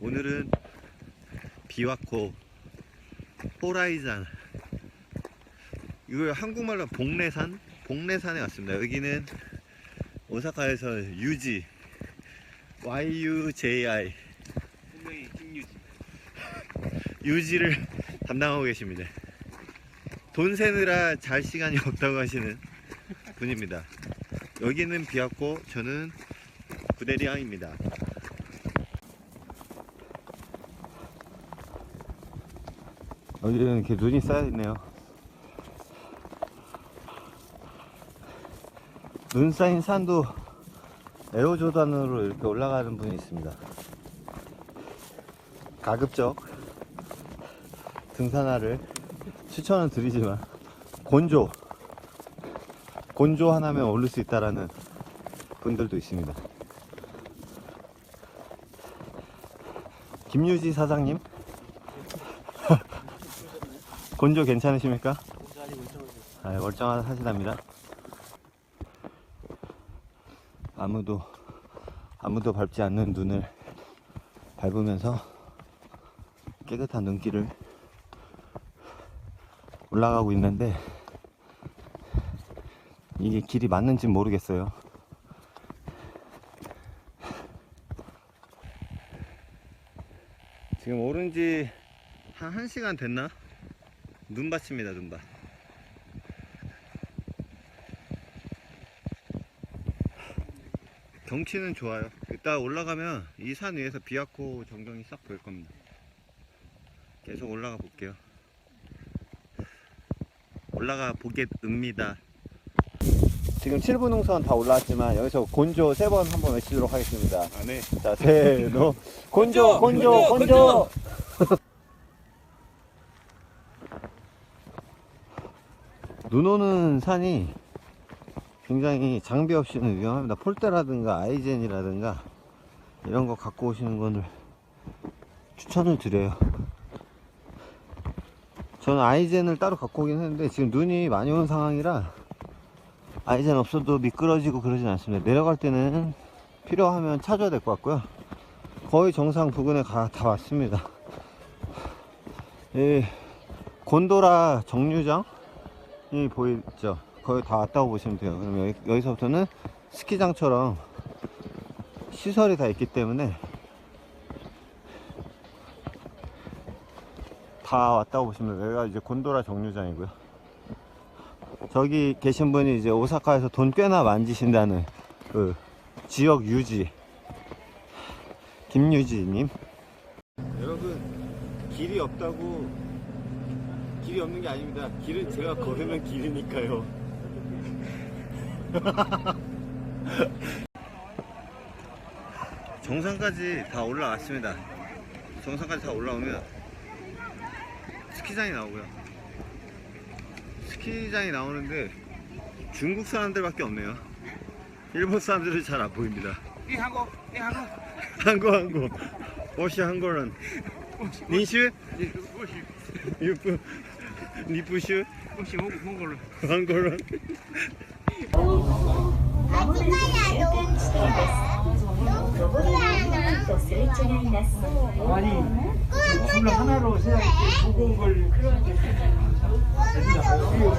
오늘은 비와코 호라이잔 이거 한국말로 복례산? 복례산에 왔습니다. 여기는 오사카에서 유지 YUJI 김유지. 유지를 담당하고 계십니다. 돈 세느라 잘 시간이 없다고 하시는 분입니다. 여기는 비왔고 저는 구대리앙입니다. 여기는 이렇게 눈이 쌓여 있네요. 눈 쌓인 산도 에어조단으로 이렇게 올라가는 분이 있습니다. 가급적 등산화를 추천은 드리지만 곤조 곤조 하나면 오를 수 있다라는 분들도 있습니다. 김유지 사장님 곤조 괜찮으십니까? 아, 멀쩡하시답니다. 아무도 아무도 밟지 않는 눈을 밟으면서 깨끗한 눈길을 올라가고 있는데 이게 길이 맞는지 모르겠어요. 지금 오른 지 한 1시간 됐나? 눈밭입니다, 눈밭. 경치는 좋아요. 이따 올라가면 이 산 위에서 비아코 전경이 싹 보일 겁니다. 계속 올라가 볼게요. 올라가 보겠습니다. 지금 7분 능선 다 올라왔지만 여기서 곤조 세번 한번 외치도록 하겠습니다. 안 해. 자, 세, 노. 곤조, 곤조, 곤조. 눈 오는 산이 굉장히 장비 없이는 위험합니다. 폴대라든가 아이젠이라든가 이런 거 갖고 오시는 거를 추천을 드려요. 저는 아이젠을 따로 갖고 오긴 했는데 지금 눈이 많이 온 상황이라 아이젠 없어도 미끄러지고 그러진 않습니다. 내려갈 때는 필요하면 찾아야 될 것 같고요. 거의 정상 부근에 가, 다 왔습니다. 이 곤도라 정류장 이 보이죠? 거의 다 왔다고 보시면 돼요. 그럼 여기, 여기 서부터는 스키장처럼 시설이 다 있기 때문에 다 왔다고 보시면 돼요. 여기가 이제 곤도라 정류장이고요. 저기 계신 분이 이제 오사카에서 돈 꽤나 만지신다는 그 지역 유지 김유지님. 여러분 길이 없다고 길이 없는 게 아닙니다. 길은 제가 걸으면 길이니까요. 정상까지 다 올라왔습니다. 정상까지 다 올라오면 스키장이 나오고요. 스키장이 나오는데 중국 사람들밖에 없네요. 일본 사람들은 잘 안 보입니다. 이 한국, 이 한국. 한국 한국. 워시 한국은 니슈 유프 리프슈? 혹시 몽골로? 한걸로? 아니 선물 하나로 세상에 무거운 걸